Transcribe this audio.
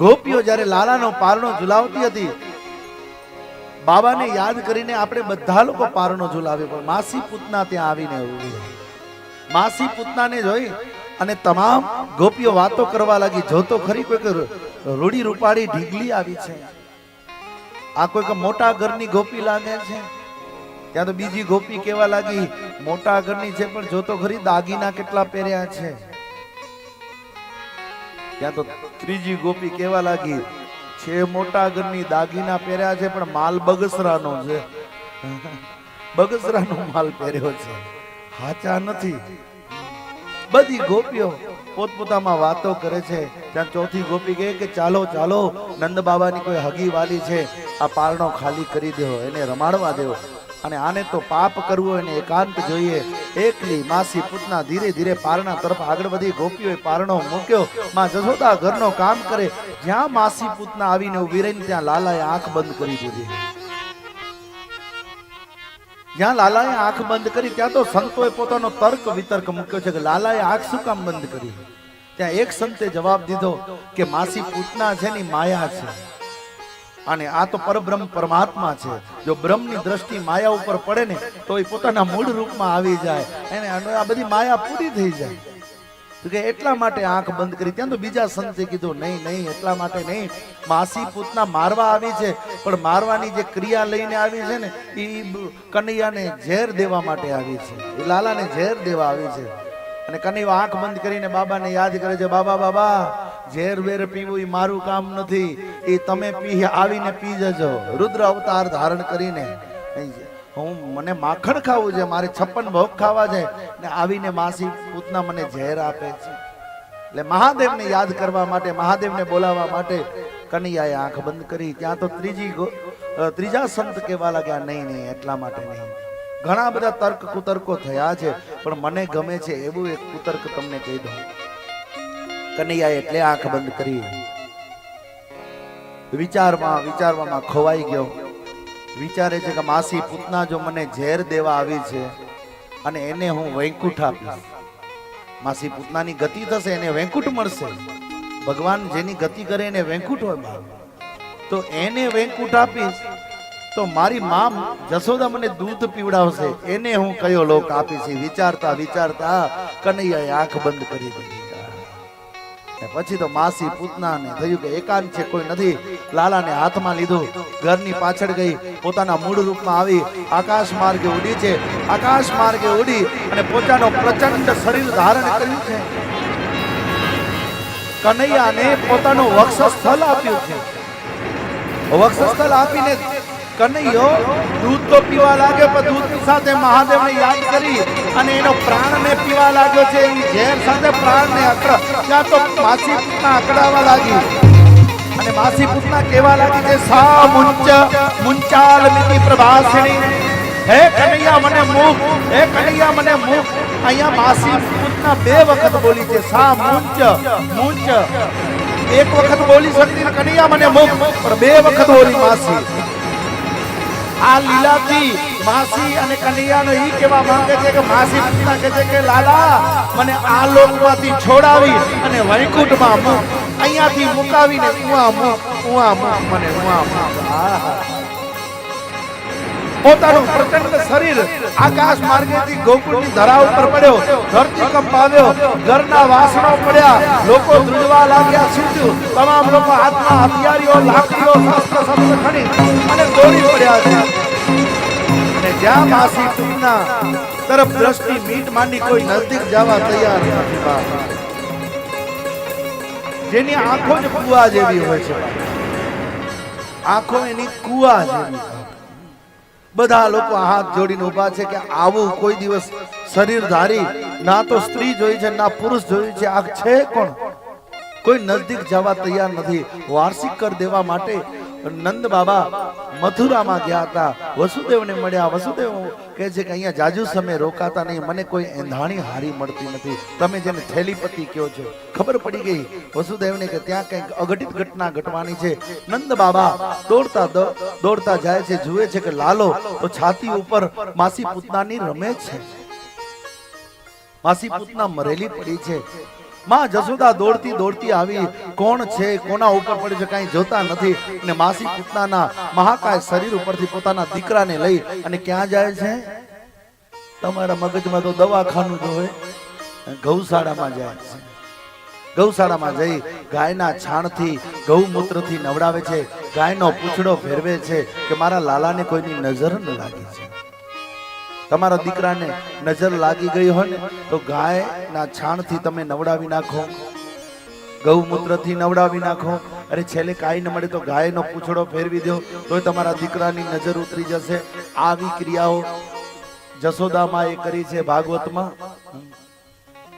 ગોપીઓ જ્યારે લાલાનો પારણો ઝુલાવતી હતી, બાબાને યાદ કરીને આપણે બધા લોકો પારણો ઝુલાવ્યો પણ માસી પૂતના ત્યાં આવીને ઊભી માસી પૂતનાને જોઈ અને તમામ ગોપીઓ વાતો કરવા લાગી. જોતો ખરી કોઈક રૂડી રૂપાળી ઢીગલી આવી છે. આ કોઈક મોટા ઘરની ગોપી લાગે છે. ત્યાં તો બીજી ગોપી કેવા લાગી? મોટા ઘરની છે, પણ જોતો ખરી દાગીના કેટલા પહેર્યા છે. ત્યાં તો ત્રીજી ગોપી કેવા લાગી, છે મોટા ઘરની દાગીના પહેર્યા છે, પણ માલ બગસરાનો છે. બગસરાનો માલ પહેર્યો છે. હાચા નથી. બધી ગોપીઓ પોતપોતામાં વાતો કરે છે. ત્યાં ચોથી ગોપી કહે કે, ચાલો ચાલો, નંદ બાબાની કોઈ હગી વાલી છે. આ પારણો ખાલી કરી દેવો, એને રમાડવા દેવો. અને આને તો પાપ કરવું, એને એકાંત જોઈએ. એકલી માસી પૂતના ધીરે ધીરે પારણા તરફ આગળ વધી ગોપીઓએ પારણો મૂક્યો. માં જશોદા ઘરનો કામ કરે. જ્યાં માસી પૂતના આવીને ઊભી રહીને ત્યાં લાલાએ આંખ બંધ કરી દીધી. જ્યાં લાલાએ આંખ બંધ કરી, ત્યાં તો સંતોએ પોતાનો તર્ક વિતર્ક મૂક્યો છે કે લાલાએ આંખ શું કામ બંધ કરી? ત્યાં એક સંતે જવાબ દીધો કે માસી પૂતના છે ની માયા છે. અને આ તો પરબ્રહ્મ પરમાત્મા છે. જો બ્રહ્મની દ્રષ્ટિ માયા ઉપર પડે ને તો એ પોતાના મૂળ રૂપમાં આવી જાય. એને આ બધી માયા પૂરી થઈ જાય. તો કે એટલા માટે આંખ બંધ કરી. ત્યાં તો બીજા સંતે કીધું, નહીં નહીં, એટલા માટે નહીં. માસી પૂતના મારવા આવી છે. પણ મારવાની જે ક્રિયા લઈને આવી છે ને એ કનૈયાને ઝેર દેવા માટે આવી છે. એ લાલાને ઝેર દેવા આવી છે. અને કનૈયો આંખ બંધ કરીને બાબાને યાદ કરે છે, બાબા બાબા ઝેર વેર પીવું એ મારું કામ નથી. એ તમે પી આવીને પી જજો. રુદ્ર અવતાર ધારણ કરીને હું મને માખણ ખાવું છે, મારે છપ્પન ભોગ ખાવા છે. ને આવીને માસી પૂતના મને ઝેર આપે છે. એટલે મહાદેવને યાદ કરવા માટે, મહાદેવને બોલાવવા માટે કનૈયાએ આંખ બંધ કરી. ત્યાં તો ત્રીજી ત્રીજા સંત કહેવા લાગ્યા, નહીં નહીં, એટલા માટે નહીં. ઘણા બધા તર્ક કુતર્કો થયા છે, પણ મને ગમે છે એવું એક કુતર્ક તમને કહી દઉં. કનૈયાએ એટલે આંખ બંધ કરી. વિચારમાં, વિચારવામાં ખોવાઈ ગયો. વિચારે છે કે માસી પૂતના જો મને ઝેર દેવા આવી છે, અને એને હું વૈકુંઠ આપીશ. માસી પૂતનાની ગતિ થશે, એને વૈકુંઠ મળશે. ભગવાન જેની ગતિ કરે એને વૈકુંઠ હોય બાપ. તો એને વૈકુંઠ આપીશ, તો મારી માં જશોદા મને દૂધ પીવડાવશે. એને હું કયો લોક આપીશ? વિચારતા વિચારતા કનૈયાએ આંખ બંધ કરી દીધી. ને પછી તો માસી પૂતનાને થયું કે એકાંત છે, કોઈ નથી. લાલાને હાથમાં લીધું. ઘરની પાછળ ગઈ. પોતાના મૂળ રૂપમાં આવી. આકાશ માર્ગે ઉડી છે. આકાશ માર્ગે ઉડી અને પોતાનો પ્રચંડ શરીર ધારણ કર્યું છે. કનૈયાને પોતાનું વક્ષસ્થળ આપ્યું છે. વક્ષસ્થળ આપીને કનૈયો દૂધ તો પીવા લાગ્યો, પણ દૂધની સાથે મહાદેવને યાદ કરી અને એનો પ્રાણને પીવા લાગ્યો છે. એ ઝેર સાથે પ્રાણને અકળ ત્યાં તો માસી પૂતના અકળાવા લાગી. અને માસી પૂતના કહેવા લાગી છે સા મુંચ, મુંચાલ મિતિ પ્રભાસિણી. હે કનૈયા, મને મુખ, હે કનૈયા, મને મુખ. અહીંયા માસી પૂતના બે વખત બોલી છે સા મુંચ મુંચ. એક વખત બોલી શકતી કનૈયા, મને મુખ. પણ બે વખત બોલી માસી. આ લીલાથી માસી અને કનૈયાનો ઈ કહેવા માંગે છે કે, માસી પૂતના કહે છે કે, લાલા, મને આ લોકમાંથી છોડાવી અને વૈકુંઠમાં અહીંયાથી મુકાવીને ઉઆ મૂક ઉઆ મૂક, મને ઉવા મૂક આહા. પોતાનું પ્રચંડ શરીર આકાશ માર્ગેથી ગોકુળની ધરા ઉપર પડ્યો ધરતીકંપ આવ્યો ઘરના વાસણો પડ્યા, લોકો ધ્રુજવા લાગ્યા છૂટ્યું તમામ લોકો હાથમાં હથિયારીઓ, લાકડીઓ, શસ્ત્ર શસ્ત્ર ખણી અને દોડી પડ્યા છે. અને જ્યાં માસી પૂતના તરફ દ્રષ્ટિ મીટ માંડી કોઈ નજદીક જવા તૈયાર નથી જેની આંખો જ કુવા જેવી હોય છે આંખો એની કુવા જેવી બધા લોકો હાથ જોડીને ઊભા છે કે આવું કોઈ દિવસ શરીર ધારી, ના તો સ્ત્રી જોઈ છે, ના પુરુષ જોયું છે, આ છે કોણ? કોઈ નજદીક જવા તૈયાર નથી. વાર્ષિક કર દેવા માટે નંદ બાબા મથુરામાં ગયા હતા. વસુદેવને મળ્યા. વસુદેવ કહે છે કે અહીંયા જાજુ સમય રોકાતા નહીં. મને કોઈ એંધાણી હારી મળતી નથી. તમે જેને થેલીપતિ કહો છો. ખબર પડી ગઈ વસુદેવને કે ત્યાં કંઈક અઘટિત ઘટના ઘટવાની છે. નંદ બાબા દોડતા દોડતા જાય છે, જુએ છે કે લાલો તો છાતી ઉપર માસી પૂતનાની રમે છે. માસી પૂતના મરેલી પડી છે. માં જસુદા દોડતી દોડતી આવી, કોણ છે, કોના ઉપર પડી છે, કાંઈ જોતા નથી. ને માસી પૂતનાના મહાકાય શરીર ઉપરથી પોતાના દીકરાને લઈ અને ક્યાં જાય છે? તમારા મગજમાં તો દવાખાનું જોવે ગૌશાળામાં જાય છે. ગૌશાળામાં જઈ ગાયના છાણથી, ગૌમૂત્રથી નવડાવે છે. ગાયનો પૂંછડો ફેરવે છે કે મારા લાલાને કોઈની નજર ન લાગી છે. તમારા દીકરાને નજર લાગી ગઈ હોય ને તો ગાયના છાણથી તમે નવડાવી નાખો. ગૌમૂત્રથી નવડાવી નાખો. અરે છેલ્લે કાંઈ ન મળે તો ગાયનો પૂંછડો ફેરવી દો, તોય તમારા દીકરાની નજર ઉતરી જશે. આવી ક્રિયાઓ જશોદામાં એ કરી છે ભાગવતમાં.